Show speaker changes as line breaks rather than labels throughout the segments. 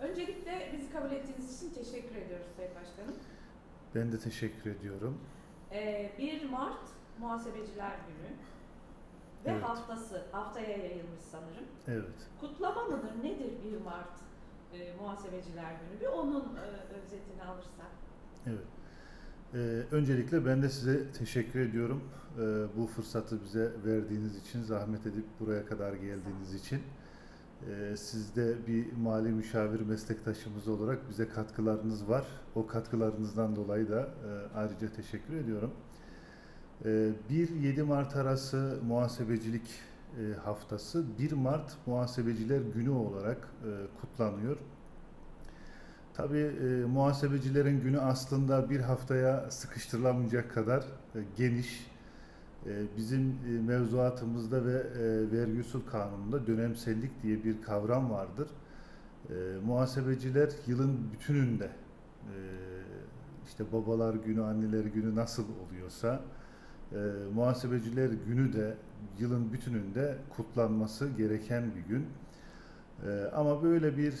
Öncelikle bizi kabul ettiğiniz için teşekkür ediyoruz Sayın Başkanım.
Ben de teşekkür ediyorum.
Ee, 1 Mart Muhasebeciler Günü ve
Evet.
haftası haftaya yayılmış sanırım.
Evet.
Kutlama mıdır? Nedir 1 Mart e, Muhasebeciler Günü? Bir onun e, özetini alırsak.
Evet. Ee, öncelikle ben de size teşekkür ediyorum. Ee, bu fırsatı bize verdiğiniz için, zahmet edip buraya kadar geldiğiniz için. Ee, siz de bir mali müşavir meslektaşımız olarak bize katkılarınız var. O katkılarınızdan dolayı da e, ayrıca teşekkür ediyorum. Ee, 1-7 Mart arası muhasebecilik e, haftası 1 Mart Muhasebeciler Günü olarak e, kutlanıyor. Tabii e, muhasebecilerin günü aslında bir haftaya sıkıştırılamayacak kadar e, geniş. E, bizim e, mevzuatımızda ve e, vergi usul kanununda dönemsellik diye bir kavram vardır. E, muhasebeciler yılın bütününde e, işte babalar günü, anneler günü nasıl oluyorsa muhasebeciler günü de yılın bütününde kutlanması gereken bir gün. Ee, ama böyle bir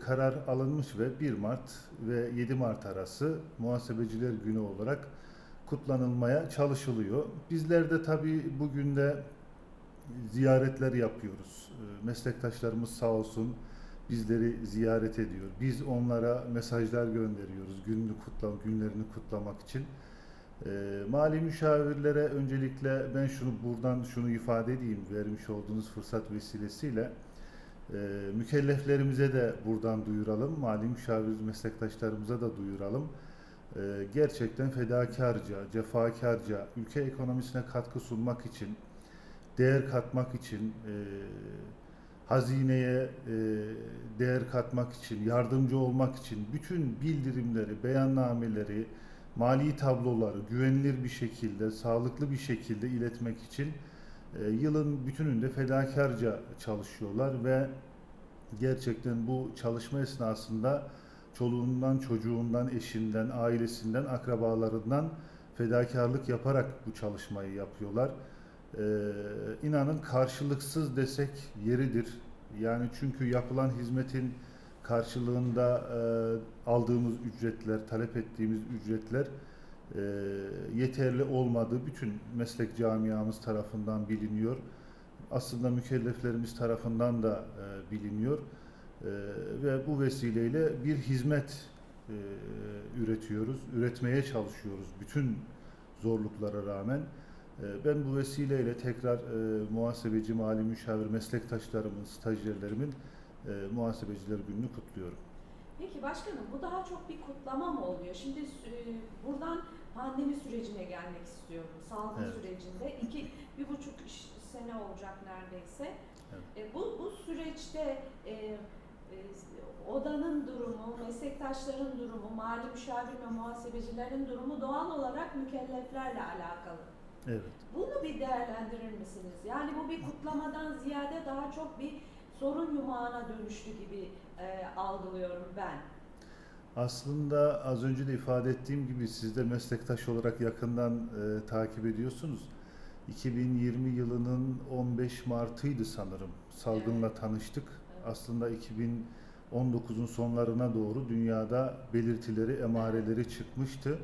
karar alınmış ve 1 Mart ve 7 Mart arası Muhasebeciler Günü olarak kutlanılmaya çalışılıyor. Bizler de tabii bugün de ziyaretler yapıyoruz. Ee, meslektaşlarımız sağ olsun bizleri ziyaret ediyor. Biz onlara mesajlar gönderiyoruz gününü kutlam günlerini kutlamak için. Ee, mali müşavirlere öncelikle ben şunu buradan şunu ifade edeyim vermiş olduğunuz fırsat vesilesiyle. Ee, mükelleflerimize de buradan duyuralım, mali müşavir meslektaşlarımıza da duyuralım. Ee, gerçekten fedakarca, cefakarca, ülke ekonomisine katkı sunmak için, değer katmak için, e, hazineye e, değer katmak için, yardımcı olmak için bütün bildirimleri, beyannameleri, mali tabloları güvenilir bir şekilde, sağlıklı bir şekilde iletmek için e, yılın bütününde fedakarca çalışıyorlar ve gerçekten bu çalışma esnasında çoluğundan, çocuğundan, eşinden, ailesinden, akrabalarından fedakarlık yaparak bu çalışmayı yapıyorlar. Ee, inanın karşılıksız desek yeridir. Yani çünkü yapılan hizmetin karşılığında e, aldığımız ücretler, talep ettiğimiz ücretler e, yeterli olmadığı bütün meslek camiamız tarafından biliniyor. Aslında mükelleflerimiz tarafından da e, biliniyor. E, ve bu vesileyle bir hizmet e, üretiyoruz, üretmeye çalışıyoruz bütün zorluklara rağmen. E, ben bu vesileyle tekrar e, muhasebeci, mali müşavir meslektaşlarımın, stajyerlerimin e, muhasebeciler gününü kutluyorum.
Peki başkanım bu daha çok bir kutlama mı oluyor? Şimdi e, buradan pandemi sürecine gelmek istiyorum. Salgın
Evet.
sürecinde iki, bir buçuk sene olacak neredeyse.
Evet.
E, bu, bu süreçte e, odanın durumu, meslektaşların durumu, mali müşavir ve muhasebecilerin durumu doğal olarak mükelleflerle alakalı.
Evet.
Bunu bir değerlendirir misiniz? Yani bu bir kutlamadan ziyade daha çok bir sorun yumağına dönüştü gibi e, algılıyorum ben.
Aslında az önce de ifade ettiğim gibi siz de meslektaş olarak yakından e, takip ediyorsunuz. 2020 yılının 15 Mart'ıydı sanırım. Salgınla tanıştık. Aslında 2019'un sonlarına doğru dünyada belirtileri, emareleri çıkmıştı.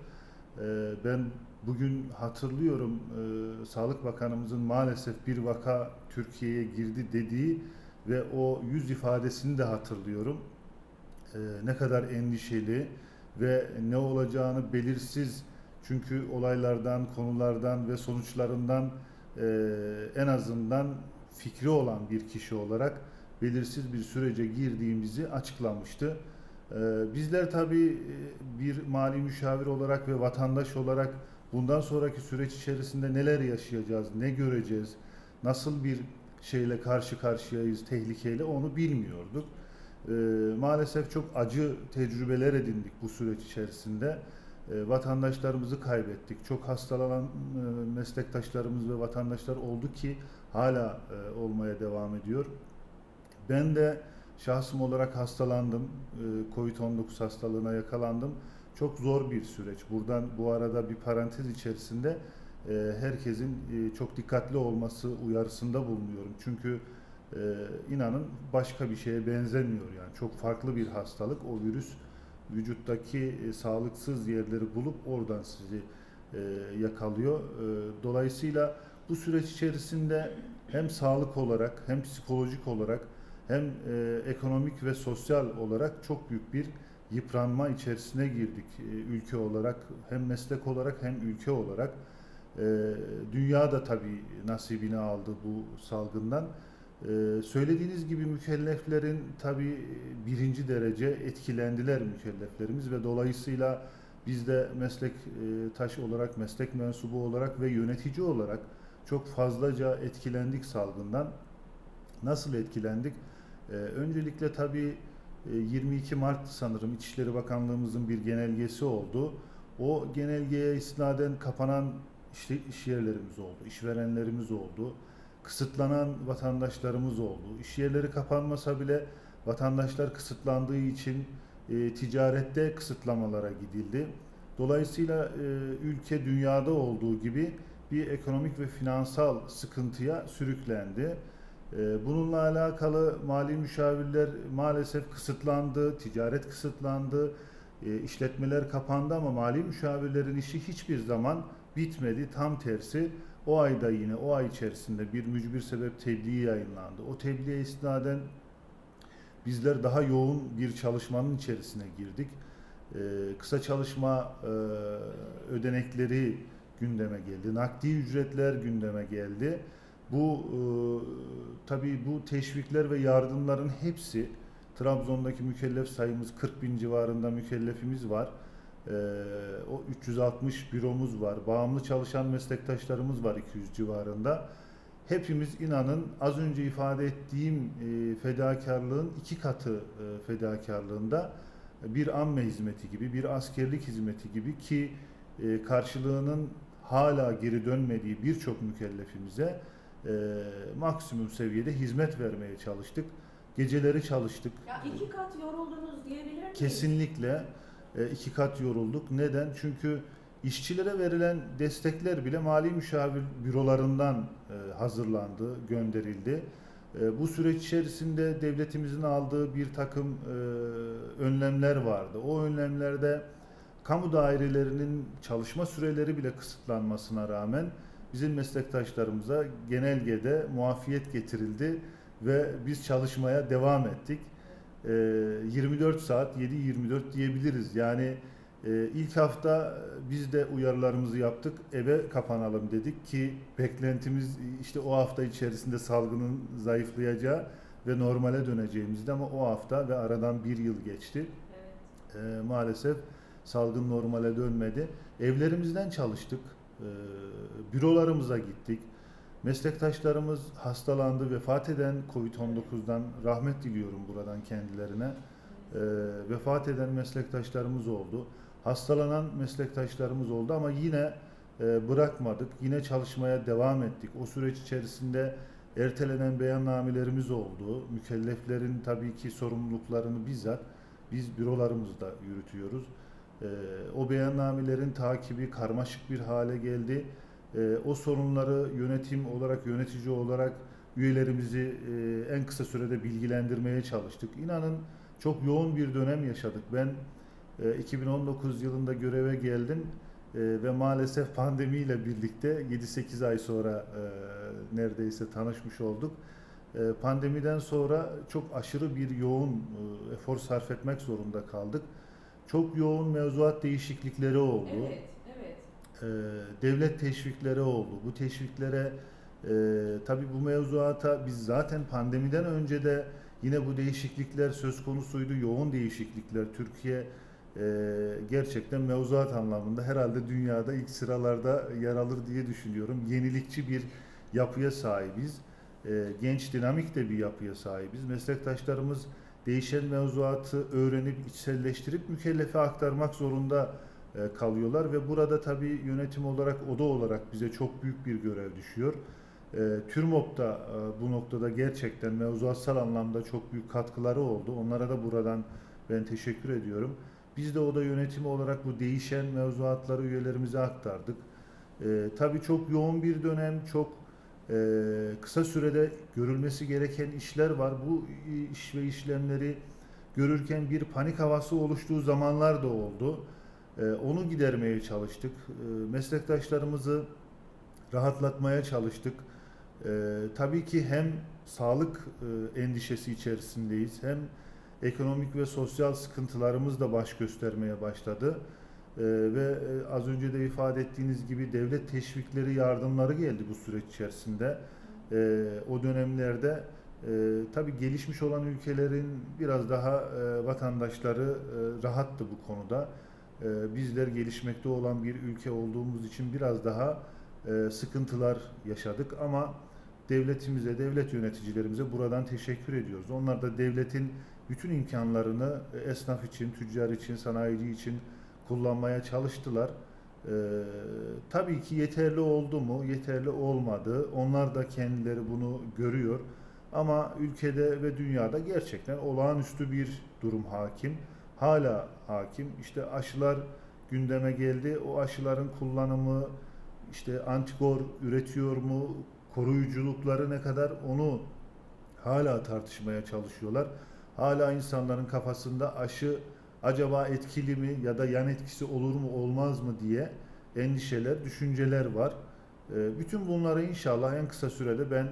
E, ben bugün hatırlıyorum e, Sağlık Bakanımızın maalesef bir vaka Türkiye'ye girdi dediği ve o yüz ifadesini de hatırlıyorum e, ne kadar endişeli ve ne olacağını belirsiz çünkü olaylardan, konulardan ve sonuçlarından e, en azından fikri olan bir kişi olarak belirsiz bir sürece girdiğimizi açıklamıştı. E, bizler tabii e, bir mali müşavir olarak ve vatandaş olarak bundan sonraki süreç içerisinde neler yaşayacağız, ne göreceğiz, nasıl bir şeyle karşı karşıyayız, tehlikeyle onu bilmiyorduk. Ee, maalesef çok acı tecrübeler edindik bu süreç içerisinde. Ee, vatandaşlarımızı kaybettik. Çok hastalanan e, meslektaşlarımız ve vatandaşlar oldu ki hala e, olmaya devam ediyor. Ben de şahsım olarak hastalandım. Ee, Covid-19 hastalığına yakalandım. Çok zor bir süreç. Buradan bu arada bir parantez içerisinde e, herkesin e, çok dikkatli olması uyarısında bulunuyorum. Çünkü e, inanın başka bir şeye benzemiyor yani çok farklı bir hastalık o virüs vücuttaki sağlıksız yerleri bulup oradan sizi yakalıyor. Dolayısıyla bu süreç içerisinde hem sağlık olarak hem psikolojik olarak hem e, ekonomik ve sosyal olarak çok büyük bir yıpranma içerisine girdik e, ülke olarak hem meslek olarak hem ülke olarak. E, dünya da tabii nasibini aldı bu salgından. Ee, söylediğiniz gibi mükelleflerin tabii birinci derece etkilendiler mükelleflerimiz ve dolayısıyla biz de meslek e, taş olarak, meslek mensubu olarak ve yönetici olarak çok fazlaca etkilendik salgından. Nasıl etkilendik? Ee, öncelikle tabii e, 22 Mart sanırım İçişleri Bakanlığımızın bir genelgesi oldu. O genelgeye isnaden kapanan işte iş yerlerimiz oldu, işverenlerimiz oldu kısıtlanan vatandaşlarımız oldu. İş yerleri kapanmasa bile vatandaşlar kısıtlandığı için e, ticarette kısıtlamalara gidildi. Dolayısıyla e, ülke dünyada olduğu gibi bir ekonomik ve finansal sıkıntıya sürüklendi. E, bununla alakalı mali müşavirler maalesef kısıtlandı, ticaret kısıtlandı, e, işletmeler kapandı ama mali müşavirlerin işi hiçbir zaman bitmedi. Tam tersi o ayda yine o ay içerisinde bir mücbir sebep tebliği yayınlandı. O tebliğe istinaden bizler daha yoğun bir çalışmanın içerisine girdik. Ee, kısa çalışma e, ödenekleri gündeme geldi. Nakdi ücretler gündeme geldi. Bu e, tabii bu teşvikler ve yardımların hepsi Trabzon'daki mükellef sayımız 40 bin civarında mükellefimiz var. Ee, o 360 büromuz var. Bağımlı çalışan meslektaşlarımız var 200 civarında. Hepimiz inanın az önce ifade ettiğim e, fedakarlığın iki katı e, fedakarlığında bir amme hizmeti gibi, bir askerlik hizmeti gibi ki e, karşılığının hala geri dönmediği birçok mükellefimize e, maksimum seviyede hizmet vermeye çalıştık. Geceleri çalıştık.
Ya iki kat yoruldunuz diyebilir miyiz?
Kesinlikle e, iki kat yorulduk. Neden? Çünkü işçilere verilen destekler bile mali müşavir bürolarından e, hazırlandı, gönderildi. E, Bu süreç içerisinde devletimizin aldığı bir takım e, önlemler vardı. O önlemlerde kamu dairelerinin çalışma süreleri bile kısıtlanmasına rağmen bizim meslektaşlarımıza genelgede muafiyet getirildi ve biz çalışmaya devam ettik. Ee, 24 saat 7-24 diyebiliriz. Yani e, ilk hafta biz de uyarılarımızı yaptık. Eve kapanalım dedik ki beklentimiz işte o hafta içerisinde salgının zayıflayacağı ve normale döneceğimizdi ama o hafta ve aradan bir yıl geçti.
Evet.
Ee, maalesef salgın normale dönmedi. Evlerimizden çalıştık. Ee, bürolarımıza gittik. Meslektaşlarımız hastalandı, vefat eden Covid-19'dan rahmet diliyorum buradan kendilerine. Ee, vefat eden meslektaşlarımız oldu. Hastalanan meslektaşlarımız oldu ama yine e, bırakmadık. Yine çalışmaya devam ettik. O süreç içerisinde ertelenen beyannamelerimiz oldu. Mükelleflerin tabii ki sorumluluklarını bizzat biz bürolarımızda yürütüyoruz. Ee, o beyannamelerin takibi karmaşık bir hale geldi. Ee, o sorunları yönetim olarak, yönetici olarak üyelerimizi e, en kısa sürede bilgilendirmeye çalıştık. İnanın çok yoğun bir dönem yaşadık. Ben e, 2019 yılında göreve geldim e, ve maalesef pandemiyle birlikte 7-8 ay sonra e, neredeyse tanışmış olduk. E, pandemiden sonra çok aşırı bir yoğun e, efor sarf etmek zorunda kaldık. Çok yoğun mevzuat değişiklikleri oldu.
Evet, evet.
Ee, devlet teşvikleri oldu. Bu teşviklere e, tabii bu mevzuata biz zaten pandemiden önce de yine bu değişiklikler söz konusuydu. Yoğun değişiklikler. Türkiye e, gerçekten mevzuat anlamında herhalde dünyada ilk sıralarda yer alır diye düşünüyorum. Yenilikçi bir yapıya sahibiz. E, genç dinamik de bir yapıya sahibiz. Meslektaşlarımız değişen mevzuatı öğrenip içselleştirip mükellefe aktarmak zorunda e, kalıyorlar ve burada tabii yönetim olarak oda olarak bize çok büyük bir görev düşüyor. E, TÜRMOP da e, bu noktada gerçekten mevzuatsal anlamda çok büyük katkıları oldu. Onlara da buradan ben teşekkür ediyorum. Biz de oda yönetimi olarak bu değişen mevzuatları üyelerimize aktardık. Tabii çok yoğun bir dönem, çok kısa sürede görülmesi gereken işler var. Bu iş ve işlemleri görürken bir panik havası oluştuğu zamanlar da oldu. Ee, onu gidermeye çalıştık. Ee, meslektaşlarımızı rahatlatmaya çalıştık. Ee, tabii ki hem sağlık e, endişesi içerisindeyiz hem ekonomik ve sosyal sıkıntılarımız da baş göstermeye başladı. Ee, ve e, az önce de ifade ettiğiniz gibi devlet teşvikleri, yardımları geldi bu süreç içerisinde. Ee, o dönemlerde e, tabii gelişmiş olan ülkelerin biraz daha e, vatandaşları e, rahattı bu konuda. E, bizler gelişmekte olan bir ülke olduğumuz için biraz daha e, sıkıntılar yaşadık ama devletimize, devlet yöneticilerimize buradan teşekkür ediyoruz. Onlar da devletin bütün imkanlarını e, esnaf için, tüccar için, sanayici için kullanmaya çalıştılar. Ee, tabii ki yeterli oldu mu? Yeterli olmadı. Onlar da kendileri bunu görüyor. Ama ülkede ve dünyada gerçekten olağanüstü bir durum hakim. Hala hakim. İşte aşılar gündeme geldi. O aşıların kullanımı, işte antikor üretiyor mu, koruyuculukları ne kadar onu hala tartışmaya çalışıyorlar. Hala insanların kafasında aşı acaba etkili mi ya da yan etkisi olur mu olmaz mı diye endişeler, düşünceler var. E, Bütün bunları inşallah en kısa sürede ben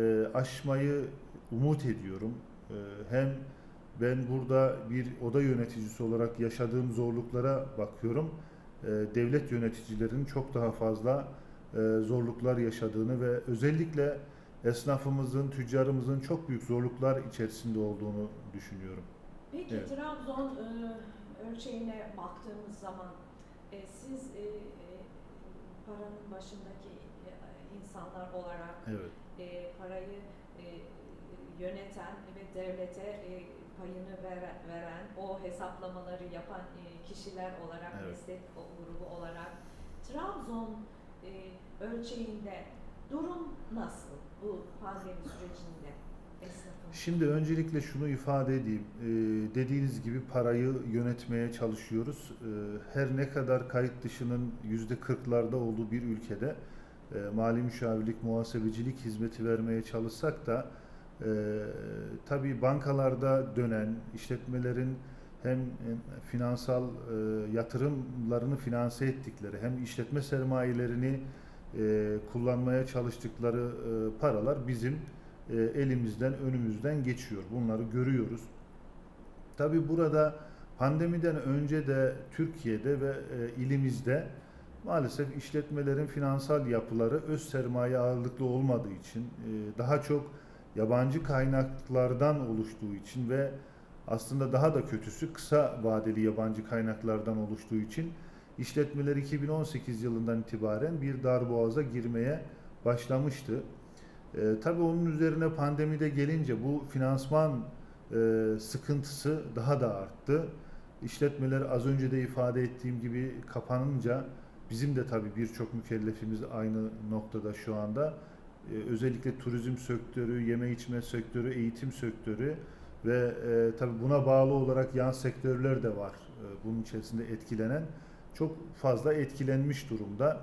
e, aşmayı umut ediyorum. E, Hem ben burada bir oda yöneticisi olarak yaşadığım zorluklara bakıyorum. E, Devlet yöneticilerinin çok daha fazla e, zorluklar yaşadığını ve özellikle esnafımızın, tüccarımızın çok büyük zorluklar içerisinde olduğunu düşünüyorum.
Peki
Evet.
Trabzon e, ölçeğine baktığımız zaman e, siz e, e, paranın başındaki e, insanlar olarak
Evet.
e, parayı e, yöneten ve devlete e, payını veren, veren, o hesaplamaları yapan e, kişiler olarak,
Evet.
meslek grubu olarak Trabzon e, ölçeğinde durum nasıl bu pandemi sürecinde?
Şimdi öncelikle şunu ifade edeyim. Ee, dediğiniz gibi parayı yönetmeye çalışıyoruz. Ee, her ne kadar kayıt dışının yüzde kırklarda olduğu bir ülkede e, mali müşavirlik, muhasebecilik hizmeti vermeye çalışsak da e, tabii bankalarda dönen işletmelerin hem finansal e, yatırımlarını finanse ettikleri hem işletme sermayelerini e, kullanmaya çalıştıkları e, paralar bizim e, elimizden, önümüzden geçiyor. Bunları görüyoruz. Tabi burada pandemiden önce de Türkiye'de ve e, ilimizde maalesef işletmelerin finansal yapıları öz sermaye ağırlıklı olmadığı için, e, daha çok yabancı kaynaklardan oluştuğu için ve aslında daha da kötüsü kısa vadeli yabancı kaynaklardan oluştuğu için işletmeler 2018 yılından itibaren bir darboğaza girmeye başlamıştı. E, tabii onun üzerine pandemide gelince bu finansman e, sıkıntısı daha da arttı. İşletmeler az önce de ifade ettiğim gibi kapanınca bizim de tabii birçok mükellefimiz aynı noktada şu anda. E, özellikle turizm sektörü, yeme içme sektörü, eğitim sektörü ve e, tabii buna bağlı olarak yan sektörler de var. E, bunun içerisinde etkilenen çok fazla etkilenmiş durumda.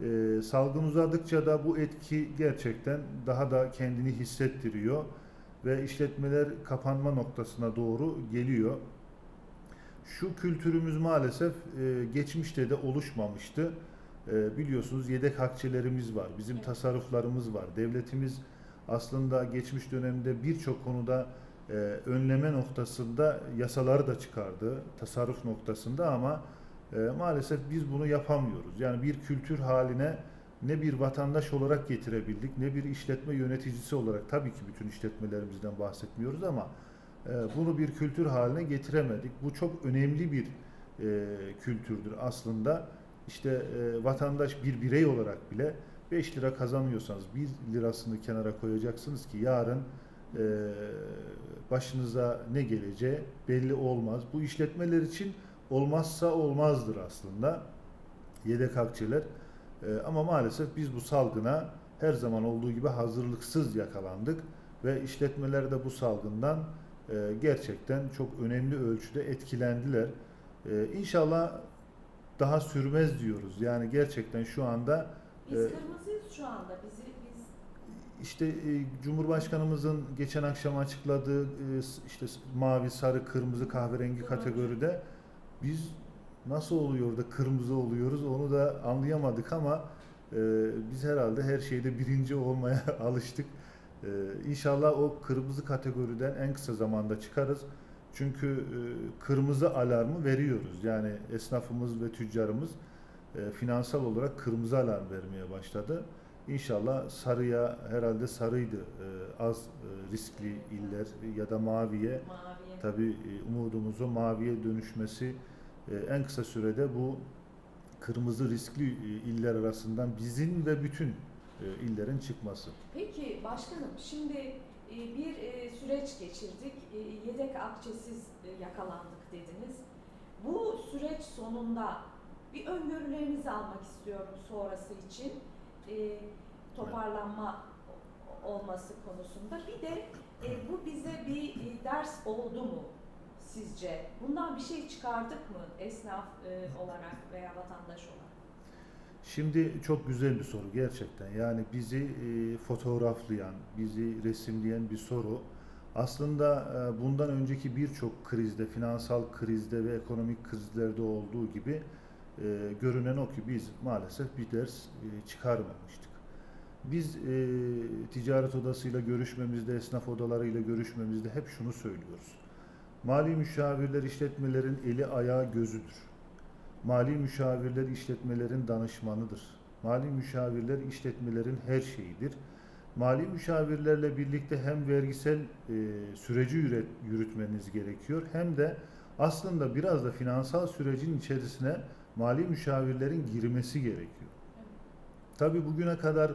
Ee, salgın uzadıkça da bu etki gerçekten daha da kendini hissettiriyor ve işletmeler kapanma noktasına doğru geliyor. Şu kültürümüz maalesef e, geçmişte de oluşmamıştı. E, biliyorsunuz yedek hakçelerimiz var, bizim tasarruflarımız var. Devletimiz aslında geçmiş dönemde birçok konuda e, önleme noktasında yasaları da çıkardı, tasarruf noktasında ama e, maalesef biz bunu yapamıyoruz. Yani bir kültür haline ne bir vatandaş olarak getirebildik, ne bir işletme yöneticisi olarak tabii ki bütün işletmelerimizden bahsetmiyoruz ama e, bunu bir kültür haline getiremedik. Bu çok önemli bir e, kültürdür aslında. İşte e, vatandaş bir birey olarak bile 5 lira kazanıyorsanız 1 lirasını kenara koyacaksınız ki yarın e, başınıza ne geleceği belli olmaz. Bu işletmeler için olmazsa olmazdır aslında yedek akçeler. Ee, ama maalesef biz bu salgına her zaman olduğu gibi hazırlıksız yakalandık ve işletmeler de bu salgından e, gerçekten çok önemli ölçüde etkilendiler. Ee, inşallah daha sürmez diyoruz. Yani gerçekten şu anda
Biz
e,
kırmızıyız şu anda. Bizi biz
işte e, Cumhurbaşkanımızın geçen akşam açıkladığı e, işte mavi, sarı, kırmızı, kahverengi
Turuncu.
kategoride biz nasıl oluyor da kırmızı oluyoruz onu da anlayamadık ama e, biz herhalde her şeyde birinci olmaya alıştık. E, İnşallah o kırmızı kategoriden en kısa zamanda çıkarız. Çünkü e, kırmızı alarmı veriyoruz. Yani esnafımız ve tüccarımız e, finansal olarak kırmızı alarm vermeye başladı. İnşallah sarıya herhalde sarıydı e, az e, riskli iller ya da maviye
Maviye.
tabi e, umudumuz o maviye dönüşmesi e, en kısa sürede bu kırmızı riskli e, iller arasından bizim ve bütün e, illerin çıkması.
Peki başkanım şimdi e, bir e, süreç geçirdik. E, Yedek akçesiz e, yakalandık dediniz. Bu süreç sonunda bir öngörülerinizi almak istiyorum sonrası için. E, Toparlanma olması konusunda. Bir de e, bu bize bir e, ders oldu mu sizce? Bundan bir şey çıkardık mı esnaf e, olarak veya vatandaş olarak?
Şimdi çok güzel bir soru gerçekten. Yani bizi e, fotoğraflayan, bizi resimleyen bir soru. Aslında e, bundan önceki birçok krizde, finansal krizde ve ekonomik krizlerde olduğu gibi e, görünen o ki biz maalesef bir ders e, çıkarmamıştık. Biz e, ticaret odasıyla görüşmemizde, esnaf odalarıyla görüşmemizde hep şunu söylüyoruz. Mali müşavirler işletmelerin eli ayağı gözüdür. Mali müşavirler işletmelerin danışmanıdır. Mali müşavirler işletmelerin her şeyidir. Mali müşavirlerle birlikte hem vergisel e, süreci yürüt, yürütmeniz gerekiyor hem de aslında biraz da finansal sürecin içerisine mali müşavirlerin girmesi gerekiyor. Tabii bugüne kadar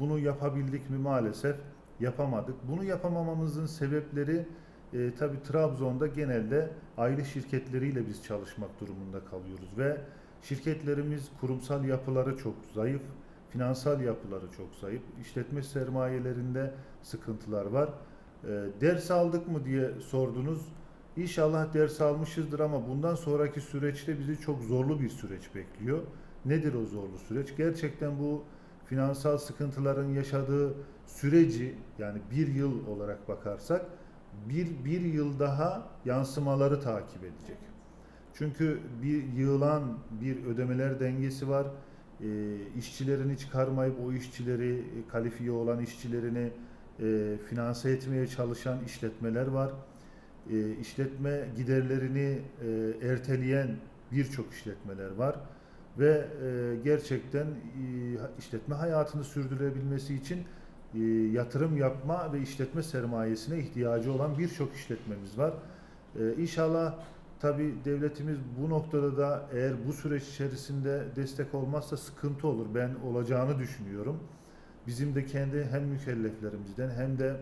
bunu yapabildik mi maalesef yapamadık. Bunu yapamamamızın sebepleri e, tabii Trabzon'da genelde aile şirketleriyle biz çalışmak durumunda kalıyoruz ve şirketlerimiz kurumsal yapıları çok zayıf, finansal yapıları çok zayıf, işletme sermayelerinde sıkıntılar var. E, ders aldık mı diye sordunuz. İnşallah ders almışızdır ama bundan sonraki süreçte bizi çok zorlu bir süreç bekliyor. Nedir o zorlu süreç? Gerçekten bu finansal sıkıntıların yaşadığı süreci yani bir yıl olarak bakarsak bir, bir yıl daha yansımaları takip edecek. Çünkü bir yığılan bir ödemeler dengesi var. E, işçilerini çıkarmayıp o işçileri, e, kalifiye olan işçilerini e, finanse etmeye çalışan işletmeler var. E, işletme giderlerini e, erteleyen birçok işletmeler var ve e, gerçekten e, işletme hayatını sürdürebilmesi için e, yatırım yapma ve işletme sermayesine ihtiyacı olan birçok işletmemiz var. E, inşallah tabi devletimiz bu noktada da eğer bu süreç içerisinde destek olmazsa sıkıntı olur. Ben olacağını düşünüyorum. Bizim de kendi hem mükelleflerimizden hem de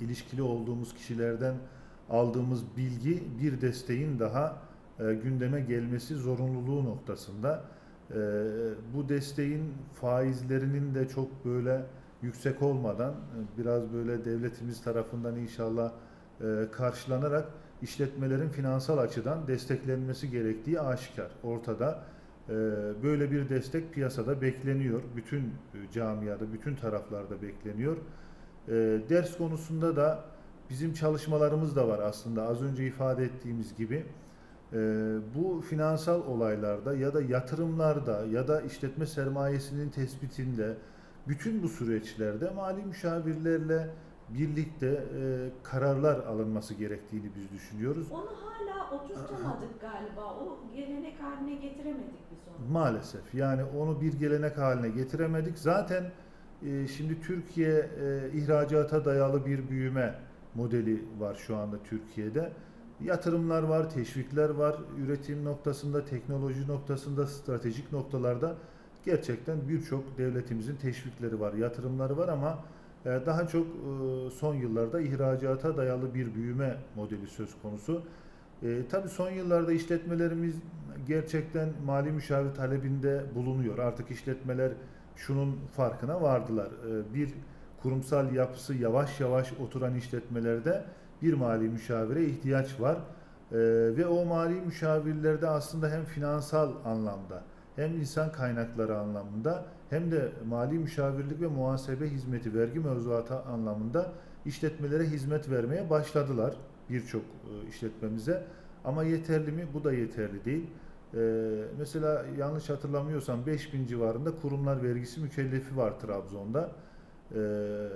ilişkili olduğumuz kişilerden aldığımız bilgi bir desteğin daha e, gündeme gelmesi zorunluluğu noktasında. E, bu desteğin faizlerinin de çok böyle yüksek olmadan e, biraz böyle devletimiz tarafından inşallah e, karşılanarak işletmelerin finansal açıdan desteklenmesi gerektiği aşikar. Ortada e, böyle bir destek piyasada bekleniyor. Bütün e, camiada, bütün taraflarda bekleniyor. E, ders konusunda da bizim çalışmalarımız da var aslında az önce ifade ettiğimiz gibi. E, bu finansal olaylarda ya da yatırımlarda ya da işletme sermayesinin tespitinde bütün bu süreçlerde mali müşavirlerle birlikte e, kararlar alınması gerektiğini biz düşünüyoruz.
Onu hala oturtamadık galiba. O gelenek haline getiremedik biz onu.
Maalesef yani onu bir gelenek haline getiremedik. Zaten e, şimdi Türkiye e, ihracata dayalı bir büyüme modeli var şu anda Türkiye'de. Yatırımlar var, teşvikler var. Üretim noktasında, teknoloji noktasında, stratejik noktalarda gerçekten birçok devletimizin teşvikleri var, yatırımları var ama e, daha çok e, son yıllarda ihracata dayalı bir büyüme modeli söz konusu. E, tabii son yıllarda işletmelerimiz gerçekten mali müşavir talebinde bulunuyor. Artık işletmeler şunun farkına vardılar. E, bir kurumsal yapısı yavaş yavaş oturan işletmelerde bir mali müşavire ihtiyaç var. E, ve o mali müşavirlerde aslında hem finansal anlamda hem insan kaynakları anlamında hem de mali müşavirlik ve muhasebe hizmeti vergi mevzuatı anlamında işletmelere hizmet vermeye başladılar birçok e, işletmemize. Ama yeterli mi? Bu da yeterli değil. Ee, mesela yanlış hatırlamıyorsam 5000 civarında kurumlar vergisi mükellefi var Trabzon'da. Ee,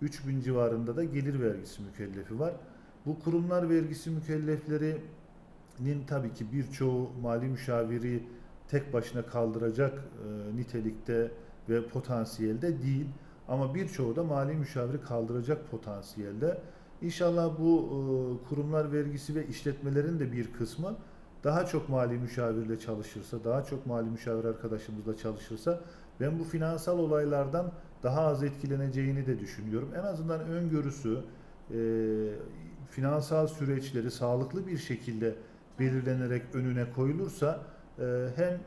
13 bin civarında da gelir vergisi mükellefi var. Bu kurumlar vergisi mükelleflerinin tabii ki birçoğu mali müşaviri tek başına kaldıracak e, nitelikte ve potansiyelde değil. Ama birçoğu da mali müşaviri kaldıracak potansiyelde. İnşallah bu e, kurumlar vergisi ve işletmelerin de bir kısmı daha çok mali müşavirle çalışırsa, daha çok mali müşavir arkadaşımızla çalışırsa ben bu finansal olaylardan daha az etkileneceğini de düşünüyorum. En azından öngörüsü, e, finansal süreçleri sağlıklı bir şekilde belirlenerek önüne koyulursa e, hem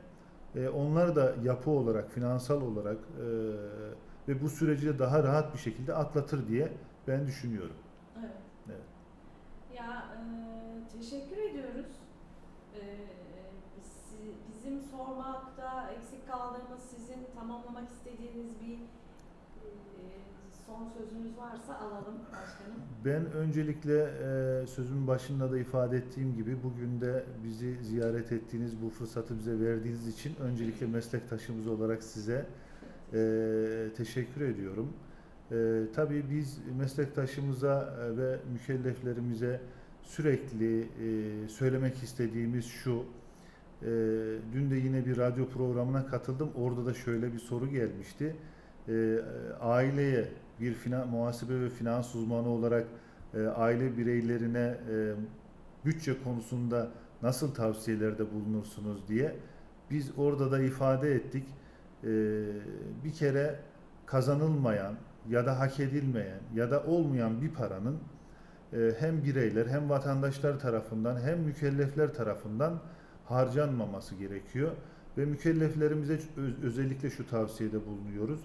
e, onlar da yapı olarak, finansal olarak e, ve bu süreci de daha rahat bir şekilde atlatır diye ben düşünüyorum.
Evet.
Evet.
Ya e, teşekkür ediyoruz. E, si- bizim sormakta eksik kaldığımız, sizin tamamlamak istediğiniz bir son sözünüz varsa alalım başkanım.
Ben öncelikle e, sözümün başında da ifade ettiğim gibi bugün de bizi ziyaret ettiğiniz, bu fırsatı bize verdiğiniz için öncelikle meslektaşımız olarak size e, teşekkür ediyorum. E, tabii biz meslektaşımıza e, ve mükelleflerimize sürekli e, söylemek istediğimiz şu, e, dün de yine bir radyo programına katıldım. Orada da şöyle bir soru gelmişti. E, aileye bir finan, muhasebe ve finans uzmanı olarak e, aile bireylerine e, bütçe konusunda nasıl tavsiyelerde bulunursunuz diye biz orada da ifade ettik. E, bir kere kazanılmayan ya da hak edilmeyen ya da olmayan bir paranın e, hem bireyler hem vatandaşlar tarafından hem mükellefler tarafından harcanmaması gerekiyor ve mükelleflerimize öz- özellikle şu tavsiyede bulunuyoruz.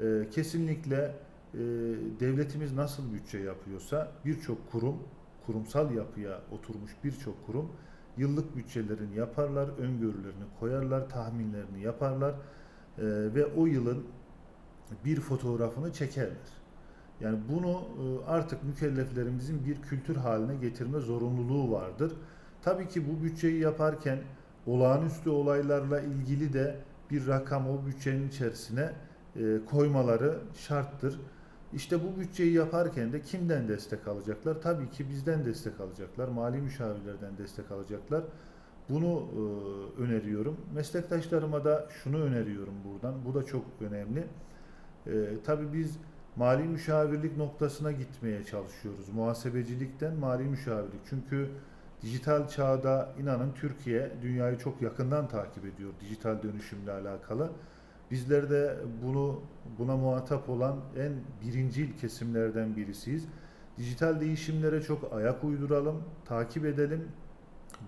E, kesinlikle e, devletimiz nasıl bütçe yapıyorsa birçok kurum, kurumsal yapıya oturmuş birçok kurum yıllık bütçelerini yaparlar, öngörülerini koyarlar, tahminlerini yaparlar e, ve o yılın bir fotoğrafını çekerler. Yani bunu e, artık mükelleflerimizin bir kültür haline getirme zorunluluğu vardır. Tabii ki bu bütçeyi yaparken olağanüstü olaylarla ilgili de bir rakam o bütçenin içerisine e, koymaları şarttır. İşte bu bütçeyi yaparken de kimden destek alacaklar? Tabii ki bizden destek alacaklar, mali müşavirlerden destek alacaklar. Bunu e, öneriyorum. Meslektaşlarıma da şunu öneriyorum buradan. Bu da çok önemli. E, tabii biz mali müşavirlik noktasına gitmeye çalışıyoruz. Muhasebecilikten mali müşavirlik. Çünkü dijital çağda inanın Türkiye dünyayı çok yakından takip ediyor dijital dönüşümle alakalı. Bizler de bunu buna muhatap olan en birincil kesimlerden birisiyiz. Dijital değişimlere çok ayak uyduralım, takip edelim.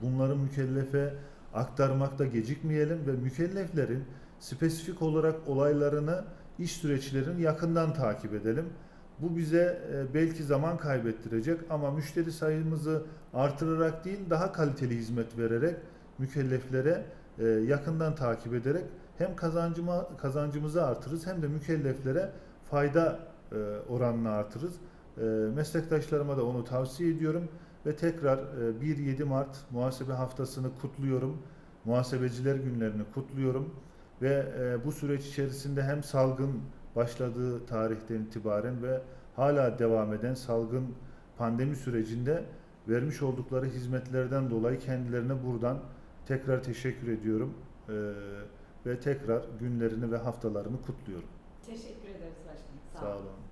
Bunları mükellefe aktarmakta gecikmeyelim ve mükelleflerin spesifik olarak olaylarını, iş süreçlerini yakından takip edelim. Bu bize e, belki zaman kaybettirecek ama müşteri sayımızı artırarak değil daha kaliteli hizmet vererek mükelleflere e, yakından takip ederek hem kazancıma, kazancımızı artırırız hem de mükelleflere fayda e, oranını artırırız. E, meslektaşlarıma da onu tavsiye ediyorum ve tekrar e, 1-7 Mart muhasebe haftasını kutluyorum. Muhasebeciler günlerini kutluyorum ve e, bu süreç içerisinde hem salgın başladığı tarihten itibaren ve hala devam eden salgın pandemi sürecinde vermiş oldukları hizmetlerden dolayı kendilerine buradan tekrar teşekkür ediyorum. E, ve tekrar günlerini ve haftalarını kutluyorum.
Teşekkür ederiz başkanım.
Sağ olun.